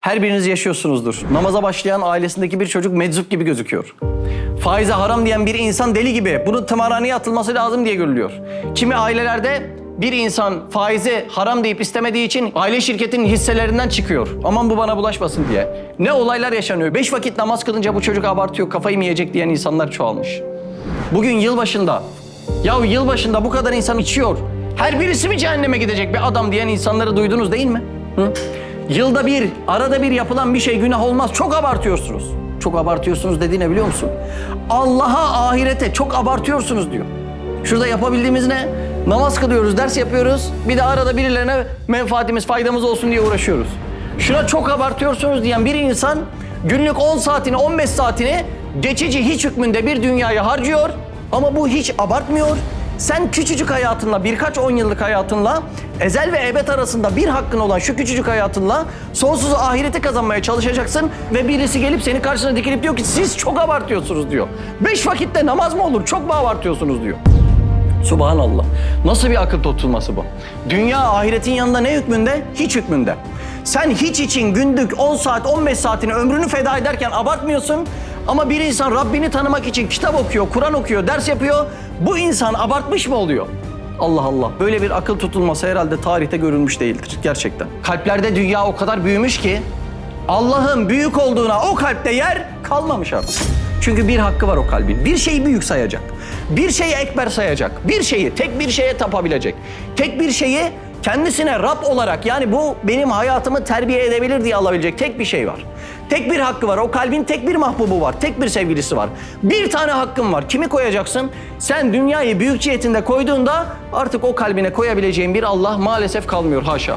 Her biriniz yaşıyorsunuzdur. Namaza başlayan ailesindeki bir çocuk meczup gibi gözüküyor. Faize haram diyen bir insan deli gibi. Bunun tımarhaneye atılması lazım diye görülüyor. Kimi ailelerde bir insan faizi haram deyip istemediği için aile şirketinin hisselerinden çıkıyor. Aman bu bana bulaşmasın diye. Ne olaylar yaşanıyor. Beş vakit namaz kılınca bu çocuk abartıyor, kafayı mı yiyecek diyen insanlar çoğalmış. Bugün yılbaşında, ya yılbaşında bu kadar insan içiyor. Her birisi mi cehenneme gidecek bir adam diyen insanları duydunuz değil mi? Hı? Yılda bir, arada bir yapılan bir şey günah olmaz. Çok abartıyorsunuz. Çok abartıyorsunuz dediğine biliyor musun? Allah'a, ahirete çok abartıyorsunuz diyor. Şurada yapabildiğimiz ne? Namaz kılıyoruz, ders yapıyoruz. Bir de arada birilerine menfaatimiz, faydamız olsun diye uğraşıyoruz. Şuna çok abartıyorsunuz diyen bir insan günlük 10 saatini, 15 saatini geçici hiç hükmünde bir dünyaya harcıyor. Ama bu hiç abartmıyor. Sen küçücük hayatınla, birkaç on yıllık hayatınla, ezel ve ebed arasında bir hakkın olan şu küçücük hayatınla sonsuz ahireti kazanmaya çalışacaksın ve birisi gelip senin karşısına dikilip diyor ki siz çok abartıyorsunuz diyor. Beş vakitte namaz mı olur? Çok mu abartıyorsunuz diyor. Subhanallah. Nasıl bir akıl tutulması bu? Dünya ahiretin yanında ne hükmünde? Hiç hükmünde. Sen hiç için günlük 10 saat, 15 saatini ömrünü feda ederken abartmıyorsun. Ama bir insan Rabbini tanımak için kitap okuyor, Kur'an okuyor, ders yapıyor. Bu insan abartmış mı oluyor? Allah Allah. Böyle bir akıl tutulması herhalde tarihte görülmüş değildir gerçekten. Kalplerde dünya o kadar büyümüş ki Allah'ın büyük olduğuna o kalpte yer kalmamış artık. Çünkü bir hakkı var o kalbin. Bir şeyi büyük sayacak. Bir şeyi ekber sayacak. Bir şeyi, tek bir şeye tapabilecek. Tek bir şeyi kendisine Rab olarak yani bu benim hayatımı terbiye edebilir diye alabilecek tek bir şey var. Tek bir hakkı var. O kalbin tek bir mahbubu var. Tek bir sevgilisi var. Bir tane hakkın var. Kimi koyacaksın? Sen dünyayı büyük cihetinde koyduğunda artık o kalbine koyabileceğin bir Allah maalesef kalmıyor haşa.